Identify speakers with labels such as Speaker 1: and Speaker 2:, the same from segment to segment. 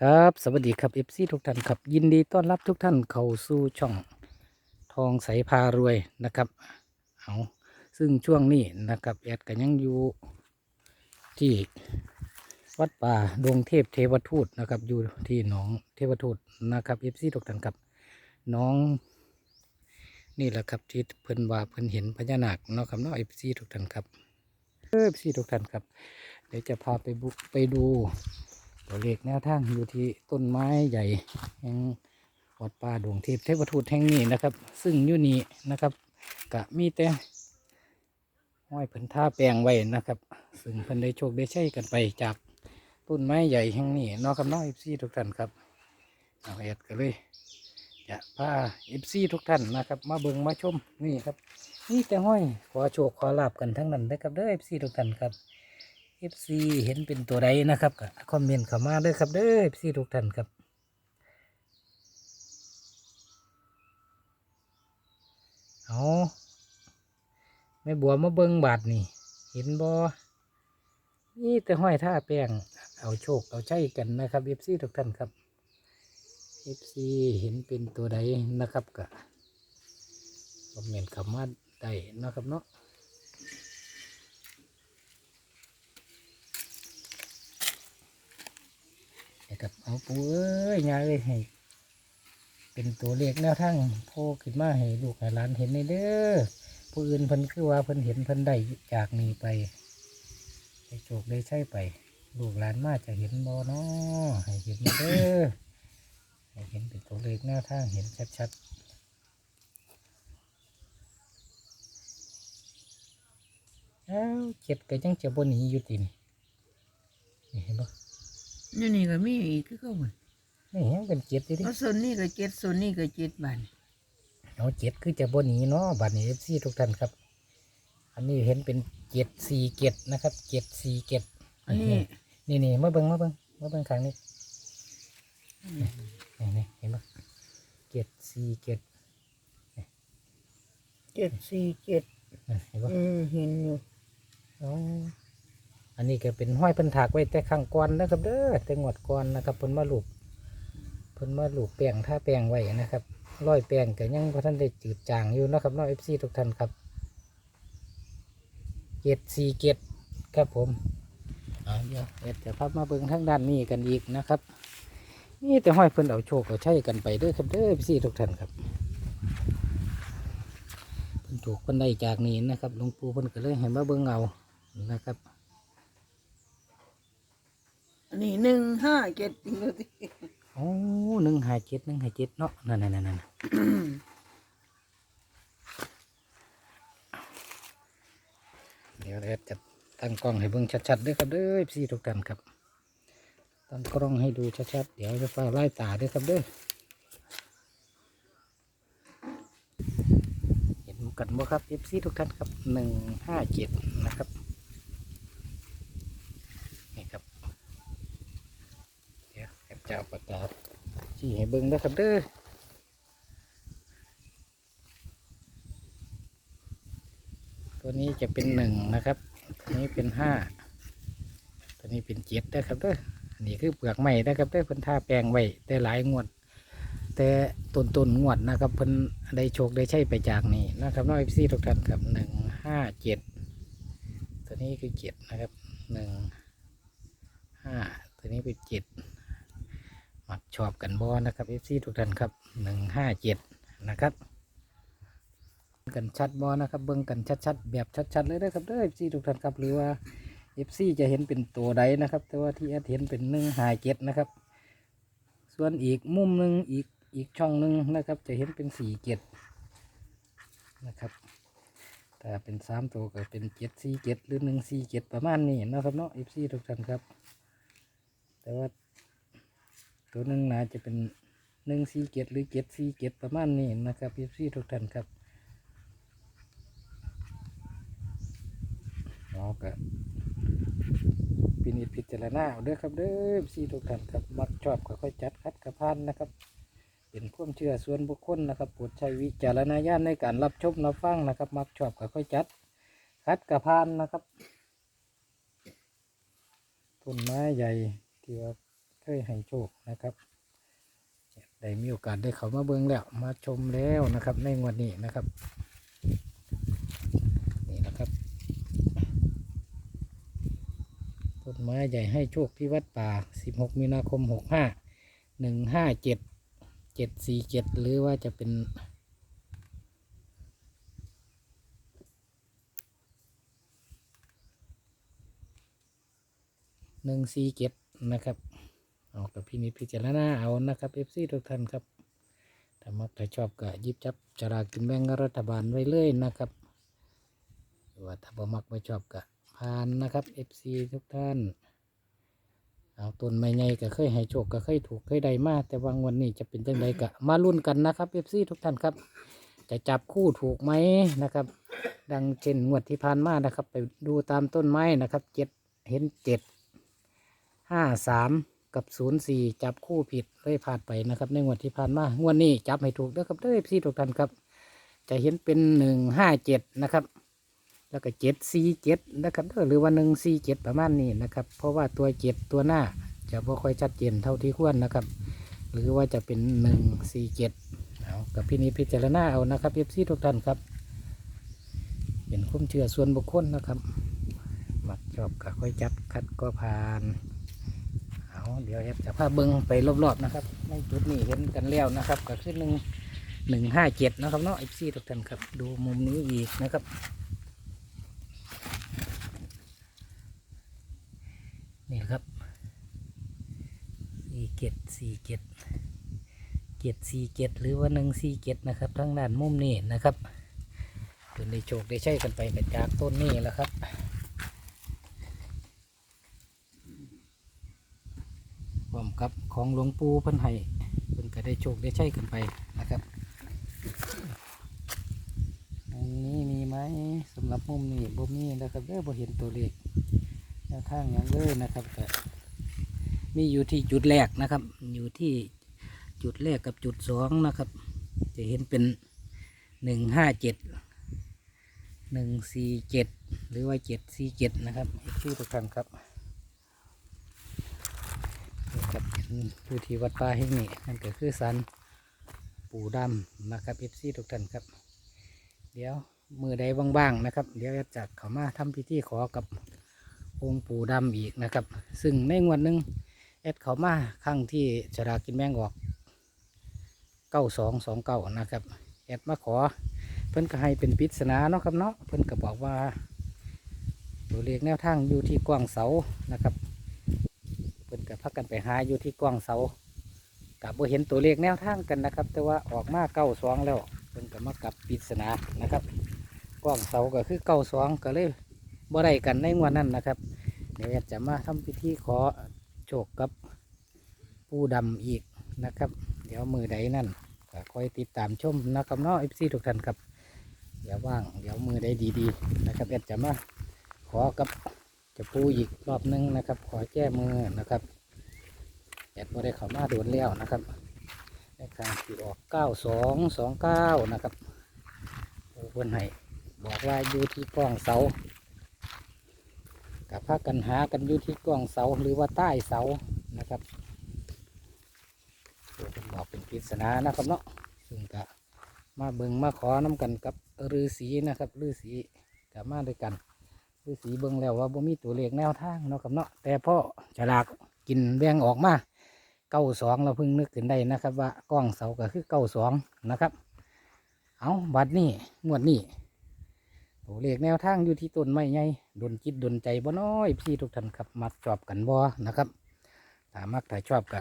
Speaker 1: ครับ สวัสดีครับเอฟซีทุกท่านครับ ยินดีต้อนรับทุกท่านเข้าสู่ช่องทองใสพารวยนะครับเอาซึ่งช่วงนี้นะครับแอดก็ยังอยู่ที่วัดป่าดงเทพเทวทูตนะครับ อยู่ที่หนองเทวทูตนะครับเอฟซีทุกท่านครับน้อง นี่แหละครับที่เพิ่นว่าเพิ่นเห็นพญานาคเนาะครับเนาะเอฟซีทุกท่านครับเอฟซีทุกท่านครับ เดี๋ยวจะพาไปบุกไปดู ตัวเลขแนวทางอยู่ที่ต้นไม้ใหญ่แห่งวัดป่าดวงเทพเทพทูตแห่งนี้นะครับ ซึ่งอยู่นี่นะครับกะมีแต่ห้อยเพิ่นท่าแปลงไว้นะครับ ซึ่งเพิ่นได้โชคได้ใช้กันไปจากต้นไม้ใหญ่แห่งนี้นอกกับน้องเอฟซีทุกท่านครับเอาเอ็ดก็เลยจะพาเอฟซีทุกท่านนะครับ มาเบิงมาชมนี่ครับนี่แต่ห้อยขอโชคขอลาบกันทั้งนั้นนะครับเด้อเอฟซีทุกท่านครับ FC เห็นเป็นตัวใดนะครับก็คอมเมนต์เข้ามาเด้ครับเด้อ FC ทุกท่านครับเอาแม่บัวมาเบิงบาทนี่ เห็นบอนี่แต่ห้อยท่าแป้งเอาโชคเอาใจกันนะครับ FC ทุกท่านครับ FC เห็นเป็นตัวใดนะครับก็คอมเมนต์เข้ามาได้นะครับเนาะ นะครับเอาปูเอ้ยยายเอ้ยให้ เป็นตัวเลขแนวทางโผล่ขึ้นมาให้ลูกหลานเห็นในเด้อผู้อื่นเพิ่นคือว่าเพิ่นเห็นเพิ่นได้จากนี้ไปได้โชคได้ใช่ไป ลูกหลานมาจะเห็นบ่เนาะให้เห็นเด้อให้เห็นเป็นตัวเลขแนวทางเห็นชัดๆแล้วเจ็ดก็ยังจะบนหนีอยู่ตินี่เห็น บ่
Speaker 2: นี่นี่ก็มีอีกคือเขาเหมือน
Speaker 1: นี่ยังเป็นเจ็ดอยู่ดิ
Speaker 2: เพราะส่วนนี้ก็เจ็ดส่วนนี้ก็เจ็ดบาท
Speaker 1: เอาเจ็ดคือจะบนนี้เนาะบัตรนี้เอฟซีทุกท่านครับ อันนี้เห็นเป็นเจ็ดสี่เจ็ดนะครับเจ็ดสี่เจ็ด
Speaker 2: อันนี้
Speaker 1: นี่นี่มาเบิ้งมาเบิ้งมาเบิ้งข้างนี้นี่นี่เห็นปะเจ็ดสี่เจ็ด
Speaker 2: เจ็ดสี่เจ็ด
Speaker 1: เห็นปะ
Speaker 2: อืมเห็นอยู่
Speaker 1: อ๋ออั นนี้ก็เป็นห้อยเพิ่นถากไว้แต่ข้างก่อนนะครับ เด้อแต่งวดก่อนนะครับเพิ่นมาลูบเพิ่นมาลูบแป้งท่าแป้งไว้นะครับร้อยแป้งก็ยังพอท่านได้จืดจางอยู่นะครับน้องเอฟซีทุกท่านครับเจ็ดสี่เจ็ดครับผมเอาเดี๋ยวเอ็ดจะพับมาเบิ่งทางด้านนี้กันอีกนะครับ นี่แต่ห้อยเพิ่นเอาโชคเอาใช้กันไปเด้อครับเด้อเอฟซีทุกท่านครับเพิ่นถูกเพิ่นได้จากนี้นะครับหลวงปู่เพิ่นก็เลยให้มาเบิ่งเอานะครับ
Speaker 2: อันนี้หนึ่งห้าเจ็ดจริงเลย
Speaker 1: โอ้หนึ่งหาเจ็ดหนึ่งหาเจ็ดเนาะนั่นนั่นนั่นเดี๋ยวแอดจะตั้งกล้องให้เบิ่งชัดๆด้วยครับเด้อพี่ทุกท่านครับตั้งกล้องให้ดูชัดๆเดี๋ยวจะฟ้าไล่ตาด้วยครับเด้อเห็นกันบ่ครับเอฟซีทุกท่านครับหนึ่งห้าเจ็ดนะครับ นี่ครับ เดี๋ยวแอบ จะเอาปากกาชี้ให้เบิ่งนะครับเด้อตัวนี้จะเป็นหนึ่งนะครับ ตัวนี้เป็นห้า ตัวนี้เป็นเจ็ดนะครับเด้อันนี้คือเปลือกไม้นะครับเด้อเพิ่นท่าแปลงไว้แต่หลายงวด แต่ต้นต้นงวดนะครับเพิ่นได้โชคได้ใช้ไปจากนี้นะครับน้องเอฟซีทุกท่านครับหนึ่งห้าเจ็ดตัวนี้คือเจ็ดนะครับหนึ่งห้าตัวนี้เป็นเจ็ด มักชอบกันบอนะครับเอฟซีทุกท่านครับหนึ่งห้าเจ็ดนะครับกันชัดบอนะครับเบิ่งกันชัดๆแบบชัดๆเลยนะครับเด้อเอฟซีทุกท่านครับหรือว่าเอฟซีจะเห็นเป็นตัวใดนะครับ แต่ว่าที่แอดเห็นเป็นหนึ่งห้าเจ็ดนะครับ ส่วนอีกมุมหนึ่งอีกอีกช่องหนึ่งนะครับ จะเห็นเป็นสี่เจ็ดนะครับถ้าเป็นสามตัวก็เป็นเจ็ดสี่เจ็ดหรือหนึ่งสี่เจ็ดประมาณนี้นะครับเนาะเอฟซีทุกท่านครับ แต่ว่า ตัวหนึ่งนาจะเป็นหนึ่งสี่เจ็ดหรือเจ็ดสี่เจ็ดประมาณนี้นะครับพี่พี่ทุกท่านครับเราก็พินิจพิจารณาเด้อครับเด้อพี่ทุกท่านครับมักชอบก็ค่อยจัดคัดกระพานนะครับ เป็นความเชื่อส่วนบุคคลนะครับโปรดใช้วิจารณญาณในการรับชมรับฟังนะครับ มักชอบก็ค่อยจัดคัดกระพานนะครับต้นไม้ใหญ่ที่ว่า เคยให้โชคนะครับได้มีโอกาสได้เขามาเบิ่งแล้วมาชมแล้วนะครับ ในงวดนี้นะครับนี่นะครับต้นไม้ใหญ่ให้โชคที่วัดป่า 16 มีนาคม 65 157 747 หรือว่าจะเป็น147นะครับ เอากับพี่นิดพิจารณาเอานะครับ FC ทุกท่านครับถ้ามักถ้าชอบก็ยิบจับจรากินแบ่งรัฐบาลไว้เลยนะครับว่าถ้าบ่มักไม่ชอบก็ผ่านนะครับ FC ทุกท่านเอาต้นไม้ใหญ่ก็เคยให้โชคก็เคยถูกเคยได้มาแต่วางวันนี้จะเป็นจังไดก็มาลุ้นกันนะครับ FC ทุกท่านครับจะจับคู่ถูกไหมนะครับ ดังเช่นงวดที่ผ่านมานะครับ ไปดูตามต้นไม้นะครับเจ็ดเห็นเจ็ดห้าสาม กับศูนย์สี่จับคู่ผิดเลยผ่านไปนะครับ ในงวดที่ผ่านมางวดนี้จับให้ถูกเด้อครับเด้อ FC ทุกท่านครับ จะเห็นเป็นหนึ่งห้าเจ็ดนะครับ แล้วก็เจ็ดสี่เจ็ดนะครับเด้อหรือว่าหนึ่งสี่เจ็ดประมาณนี้นะครับ เพราะว่าตัวเจ็ดตัวหน้าจะไม่ค่อยชัดเจนเท่าที่ควรนะครับ หรือว่าจะเป็นหนึ่งสี่เจ็ดเอากับพี่นี้พิจารณาเอานะครับเอฟซีทุกท่านครับ เป็นคุ้มเชื่อส่วนบุคคลนะครับมักชอบก็ค่อยจัดคัดก็ผ่าน เดี๋ยวแอฟจะพาเบิ้งไปรอบๆนะครับในจุดนี้เห็นกันแล้วนะครับก็คือหนึ่งหนึ่งห้าเจ็ดนะครับเนาะเอฟซีทุกท่านครับ ดูมุมนี้อีกนะครับนี่ครับสี่เจ็ดสี่เจ็ดเจ็ดสี่เจ็ดหรือว่าหนึ่งสี่เจ็ดนะครับทั้งด้านมุมนี้นะครับเกิดได้โชคได้ใช้กันไปกับจากต้นนี้แล้วครับพร้อม กับของหลวงปู่เพันไห้เพิ่นก็ได้โชคได้ใช้กันไปนะครับอันนี้มีไหมสำหรับมุมนี้บ่มีนะครับเด้อบ่เห็นตัวเลขแนวทางอย่างเลยนะครับก็มีอยู่ที่จุดแรกนะครับ อยู่ที่จุดแรกกับจุดสองนะครับ จะเห็นเป็นหนึ่งห้าเจ็ดหนึ่งสี่เจ็ดหรือว่าเจ็ดสี่เจ็ดนะครับชื่อทุกท่านครับ นะครับอยู่ที่วัดป่าแห่งนี้นั่นก็คือสันปู่ดำนะครับเอฟซีทุกท่านครับ เดี๋ยวมือใดว่างๆนะครับ เดี๋ยวจะเขามาทำพิธีขอกับองค์ปู่ดำอีกนะครับ ซึ่งในงวดหนึ่งแอดเขามาครั้งที่ชรากินแมงออกเก้าสองสองเก้านะครับแอดมาขอเพิ่นก็ให้เป็นปริศนาเนาะครับเนาะเพิ่นก็บอกว่าตัวเลขแนวทางอยู่ที่กว้างเสานะครับ เพิ่นก็พักกันไปหาอยู่ที่กว้างเสากับบ่เห็นตัวเลขแนวทางกันนะครับ แต่ว่าออกมาเก้าสองแล้วเพิ่นก็มากับปิศนานะครับกว้างเสาก็คือเก้าสองก็เลยบ่ได้กันในงวดนั้นนะครับเดี๋ยวจะมาทำพิธีขอโชคกับปูดำอีกนะครับ เดี๋ยวมือใดนั่นก็คอยติดตามชมนะครับเนาะเอฟซีทุกท่านครับเดี๋ยวว่างเดี๋ยวมือใดดีๆ นะครับเอ็ดจะมาขอกับจะปูอีกรอบนึงนะครับ ขอแก้มือนะครับ แอดบ่ได้เข้ามาโดนแล้วนะครับในทางที่ออกเก้าสองสองเก้านะครับปูเพิ่นให้บอกว่าอยู่ที่กล้องเสากับพากันหากันอยู่ที่กล้องเสาหรือว่าใต้เสานะครับผมบอกเป็นปริศนานะครับเนาะซึ่งก็มาเบิงมาขอน้ำกันกับฤาษีนะครับฤาษีกับมาด้วยกันฤาษีเบิงแล้วว่าบ่มีตัวเลขแนวทางเนาะครับเนาะแต่พ่อฉลากกินแบ่งออกมา เก้าสองเราเพิ่งนึกขึ้นได้นะครับ ว่ากล้องเสาก็คือเก้าสองนะครับ เอาบัดนี้งวดนี้ตัวเลขแนวทางอยู่ที่ต้นไม้ไงดนจิตดนใจบ่น้อย พี่ทุกท่านครับมักชอบกันบ่นะครับถ้ามักถ้าชอบก็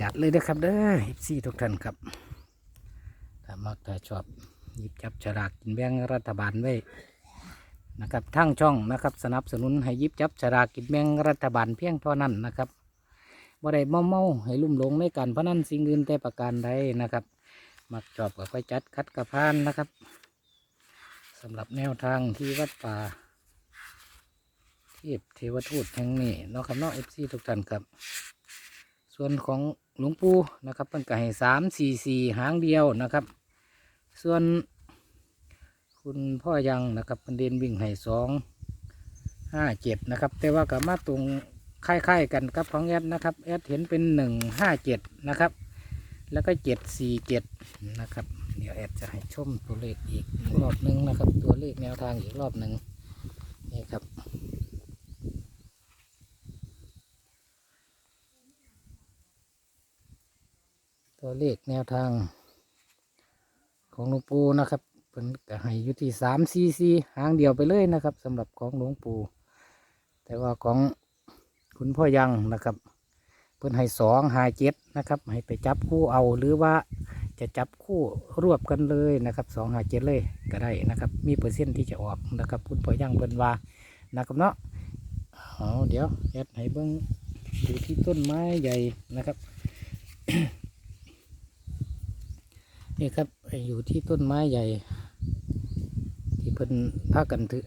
Speaker 1: จัดเลยนะครับเด้อพี่ทุกท่านครับถ้ามักถ้าชอบหยิบจับฉลากกินแบ่งรัฐบาลไว้นะครับทั้งช่องนะครับ สนับสนุนให้หยิบจับฉลากกินแบ่งรัฐบาลเพียงเท่านั้นนะครับ บ่ได้เมาเมาให้ลุ่มหลงในการพนันสิ่งอื่นแต่ประการใดนะครับ มักชอบก็ค่อยจัดคัดกระพานนะครับสำหรับแนวทางที่วัดป่าเทพเทวทูตแห่งนี้เนาะครับเนาะเอฟซีทุกท่านครับ ส่วนของหลวงปู่นะครับเป็นก็ให้สามสี่สี่หางเดียวนะครับ ส่วนคุณพ่อยังนะครับเป็นเดนวิ่งให้สองห้าเจ็ดนะครับ แต่ว่ากับมาตรง คล้ายๆกันกับของแอดนะครับแอดเห็นเป็นหนึ่งห้าเจ็ดนะครับ แล้วก็เจ็ดสี่เจ็ดนะครับ เดี๋ยวแอดจะให้ชมตัวเลขอีกรอบหนึงนะครับ ตัวเลขแนวทางอีกรอบหนึ่งนี่ครับตัวเลขแนวทางของหลวงปู่นะครับเป็นก็ให้อยู่ที่สามซีซีหางเดียวไปเลยนะครับสำหรับของหลวงปู่แต่ว่าของ คุณพ่อยังนะครับ เพิ่นให้สองหาเจ็ดนะครับ ให้ไปจับคู่เอาหรือว่าจะจับคู่รวบกันเลยนะครับสองหาเจ็ดเลยก็ได้นะครับ มีเปอร์เซ็นต์ที่จะออกนะครับ คุณพ่อยังเพิ่นว่านะครับเนาะเอาเดี๋ยวแอดให้เบิ้งอยู่ที่ต้นไม้ใหญ่นะครับนี่ครับอยู่ที่ต้นไม้ใหญ่ ที่เพิ่นพากันถือ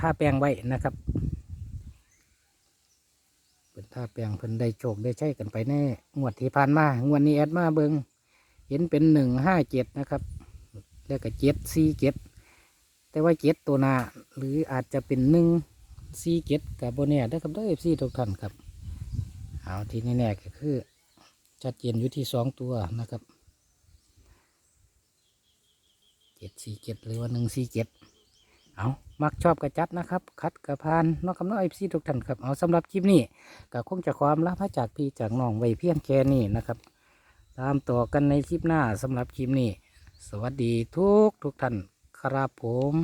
Speaker 1: ท่าแปลงไว้นะครับ เพิ่นท่าแปลงเพิ่นได้โชคได้ใช้กันไปแน่งวดที่ผ่านมางวดนี้แอดมาเบิงเห็นเป็นหนึ่งห้าเจ็ดนะครับ แล้วก็เจ็ดสี่เจ็ดแต่ว่าเจ็ดตัวหนาหรืออาจจะเป็นหนึ่งสี่เจ็ดกับโบเน่ได้ครับได้อซี่ทุกท่านครับเอาที่แน่ๆก็คือชัดเจนอยู่ที่สองตัวนะครับเจ็ดสี่เจ็ดหรือว่าหนึ่งสี่เจ็ด เอามักชอบกระจัดนะครับ คัดกระพานนอกคำน้อยพี่ทุกท่านครับ เอาสำหรับคลิปนี้ก็คงจะความลาพระจากพี่จากน้องไว้เพียงแค่นี้นะครับ ตามต่อกันในคลิปหน้าสำหรับคลิปนี้ สวัสดีทุกทุกท่านครับผม